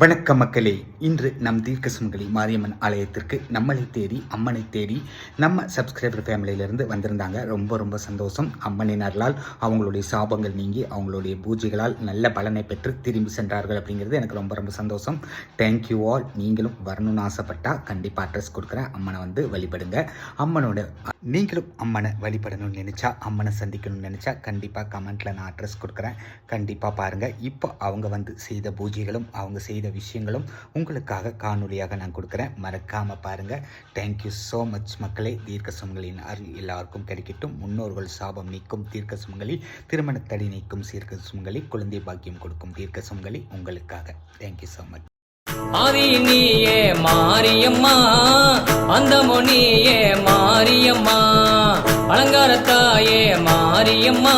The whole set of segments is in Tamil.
வணக்க மக்களே. இன்று நம் தீர்க்கசுமங்கலி மாரியம்மன் ஆலயத்திற்கு நம்மளை தேடி அம்மனை தேடி நம்ம சப்ஸ்கிரைபர் ஃபேமிலியிலேருந்து வந்திருந்தாங்க. ரொம்ப ரொம்ப சந்தோஷம். அம்மனின் அருளால் அவங்களுடைய சாபங்கள் நீங்கி அவங்களுடைய பூஜைகளால் நல்ல பலனை பெற்று திரும்பி சென்றார்கள் அப்படிங்கிறது எனக்கு ரொம்ப ரொம்ப சந்தோஷம். தேங்க்யூ ஆல் நீங்களும் வரணும்னு ஆசைப்பட்டால் கண்டிப்பாக அட்ரஸ் கொடுக்குறேன். அம்மனை வந்து வழிபடுங்க. அம்மனோட நீங்களும் அம்மனை வழிபடணும்னு நினச்சா அம்மனை சந்திக்கணும்னு நினச்சா கண்டிப்பாக கமெண்ட்டில் நான் அட்ரஸ் கொடுக்குறேன். கண்டிப்பாக பாருங்கள் இப்போ அவங்க வந்து செய்த பூஜைகளும் அவங்க செய்த விஷயங்களும் உங்களுக்காக காணொலியாக நான் கொடுக்குறேன். மறக்காமல் பாருங்கள் தேங்க்யூ ஸோ மச் மக்களே. தீர்க்க சுமங்களின் அருள் எல்லாருக்கும் கிடைக்கட்டும். முன்னோர்கள் சாபம் நீக்கும் தீர்க்க சுமங்கலி திருமணத்தடி நீக்கும் சீர்க்க சுமங்களில் குழந்தை பாக்கியம் கொடுக்கும் தீர்க்க சுமங்கலி உங்களுக்காக. தேங்க்யூ ஸோ மச் ஆதி நீயே மாரியம்மா அந்தமோ நீயே மாரியம்மா. அலங்காரத்தாயே மாரியம்மா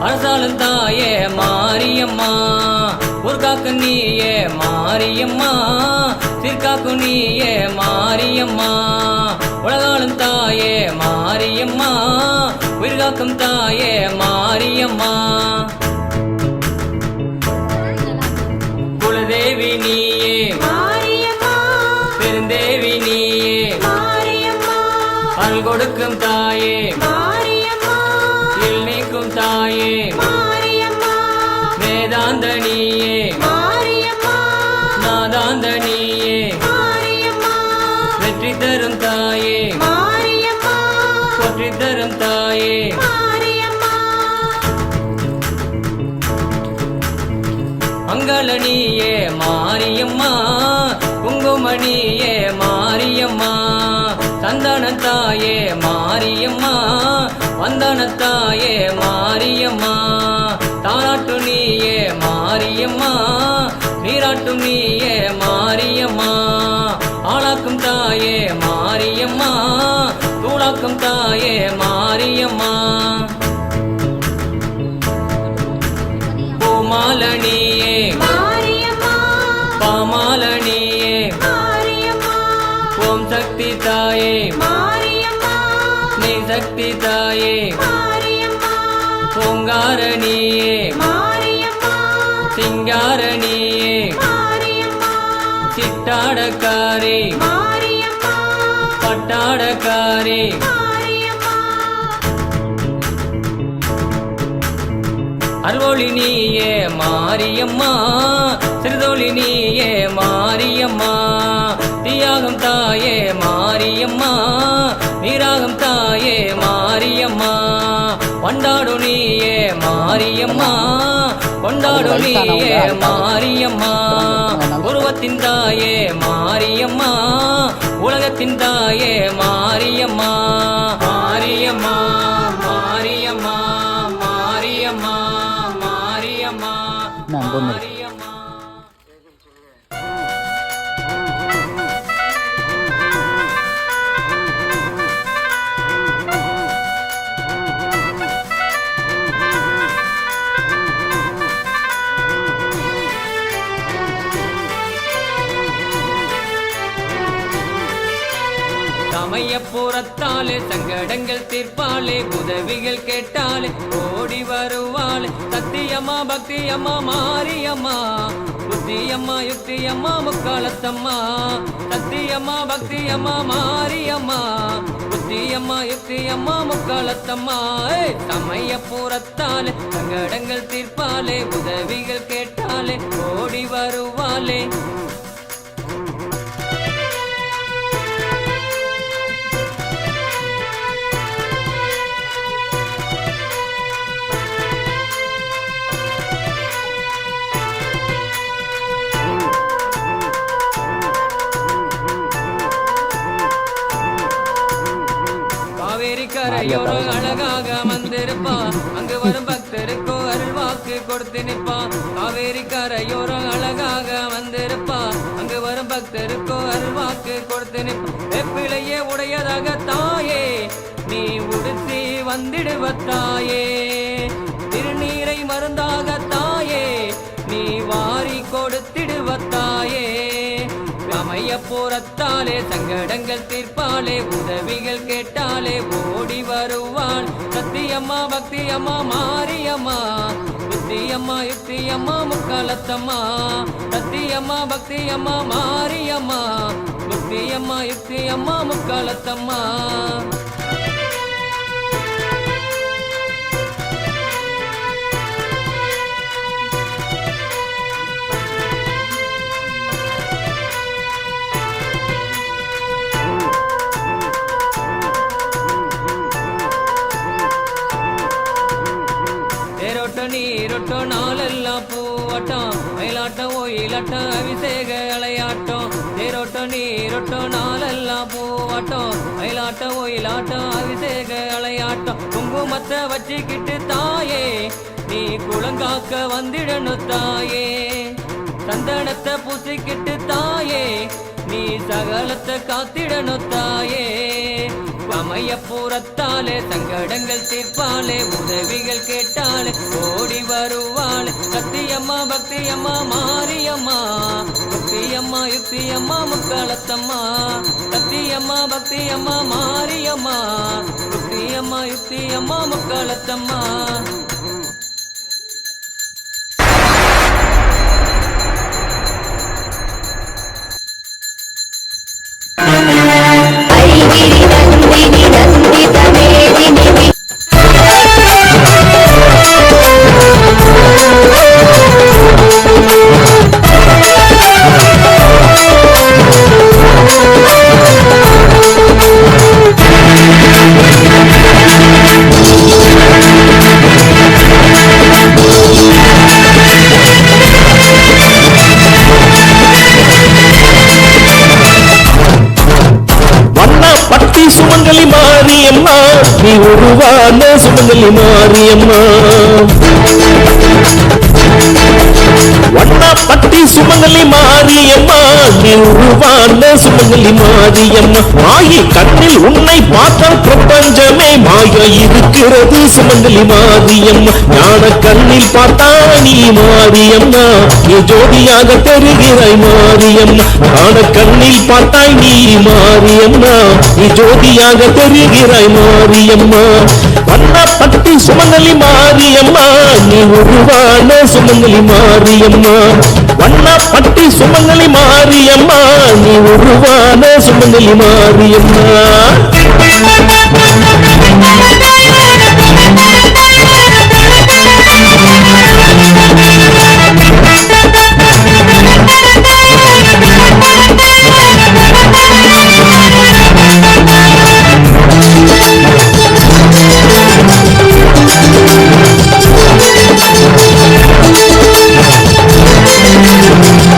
அரசாலும் தாயே மாரியம்மா. ஊர்காக்கு நீயே மாரியம்மா சிற்காக்கு நீயே மாரியம்மா. உலகாலும் தாயே மாரியம்மா உயிர்காக்கும் தாயே மாரியம்மா. குலதேவி நீயே மாரியம்மா பெருந்தேவி நீயே மாரியம்மா அருள் கொடுக்கும் தாயே. மாரியம்மா இல் நீக்கும் தாயே. மாரியம்மா வேதாந்த நீயே மாரியம்மா நாதாந்த நீயே மாரியம்மா வெற்றி தரும் தாயே. மாரியம்மா போற்றி தரும் தாயே மங்களனியே மாரியம்மா குங்குமணியே மாரியம்மா சந்தனத்தாயே மாரியம்மா வந்தனத்தாயே மாரியம்மா தாராட்டு நீயே மாரியம்மா நீராட்டு நீயே மாரியம்மா ஆளாக்கும் தாயே மாரியம்மா தூளாக்கும் தாயே மாரியம்மா தாயே நீ சக்தி தாயே பூங்காரணியே. மாரியம்மா. சிங்காரணியே. மாரியம்மா. சிட்டாடக்காரி. பட்டாடக்காரி. அருளொளி நீயே மாரியம்மா. சிறுதொளி நீயே மாரியம்மா. தீயாகம் தாயே மாரியம்மா. நீராகம் தாயே மாரியம்மா. கொண்டாடு நீயே மாரியம்மா. கொண்டாடு நீயே மாரியம்மா. உருவத்தின் தாயே மாரியம்மா. உலகத்தின் தாயே சமயப்புறத்தாலே சங்கடங்கள் தீர்ப்பாலே உதவிகள் கேட்டாலே ஓடி வருவாளே. சத்தியம்மா பக்தியம்மா மாரியம்மா புத்தியம்மா யுக்தியம்மா முக்காலத்தம்மா. சத்தியம்மா பக்தியம்மா மாரியம்மா புத்தியம்மா யுக்தியம்மா முக்காலத்தம்மா. சமயப்புறத்தாலே சங்கடங்கள் தீர்ப்பாலே உதவிகள் கேட்டாலே ஓடி வருவாளே. கொடுத்து நிற்பா காவேரி கரையோரம் அழகாக வந்திருப்பா. அங்கு வரும் பக்தருக்கோ அருள்வாக்கு கொடுத்து நிற்பா வெப்பிலையே உடையதாக தாயே நீ உடுத்தி வந்திடுவ தாயே. திருநீரை மருந்தாக தாயே நீ வாரி கொடுத்திடுவ தாயே. சமயப்புறத்தாலே சங்கடங்கள் தீர்ப்பாலே உதவிகள் கேட்டாலே ஓடி வருவாள். சத்தியம்மா பக்தியம்மா மாரியம்மா சத்தியம்மா யுக்தியம்மா முக்காலத்தம்மா. சத்தியம்மா பக்தியம்மா மாரியம்மா. முக்தியம்மா யுக்தியம்மா முக்காலத்தம்மா. மயிலாட்டம் அபிஷேக அலையாட்டம் தேரோட்டம் நீரோட்டம் நாளெல்லாம் பூவாட்டம் மயிலாட்டம் ஒயிலாட்டம் அபிஷேக அலையாட்டம் குங்குமத்தை வச்சுக்கிட்டு தாயே நீ குளங்காக்க வந்திடணும் தாயே. சந்தனத்தை பூசிக்கிட்டு தாயே நீ சகலத்தை காத்திடணும் தாயே. சமயபுரத்தாலே சங்கடங்கள் தீர்ப்பாலே உதவிகள் கேட்டாலே ஓடி வருவாளே. சத்தியம்மா பக்தியம்மா மாரியம்மா யுக்தியம்மா யுக்தியம்மா முக்காலத்தம்மா சத்தியம்மா பக்தியம்மா மாரியம்மா யுக்தியம்மா யுக்தியம்மா முக்காலத்தம்மா மாரியம்மா நீ உருவான சுமங்கலி மாரியம்மா வண்ண பட்டி சுமங்கலி மாறி நீ உருவான சுமங்கலி மாரியம்மா. மாயி கண்ணில் உன்னை பார்த்தால் பிரபஞ்சமே மாயா இருக்கிறது சுமங்கலி மாரியம்மா. ஞான கண்ணில் பார்த்தா நீ மாரியம்மா. நீ ஜோதியாக தெரிகிறாய் மாரியம்மா. ஞான கண்ணில் பார்த்தாய் நீ மாரியம்மா. நீ ஜோதியாக தெரிகிறாய் மாரியம்மா. பட்டு சுமங்கலி மாரியம்மா. நீ உருவான சுமங்கலி மாரியம்மா. வண்ணா பட்டி சுமங்கலி மாரியம்மா நீ உருவான சுமங்கலி மாரியம்மா.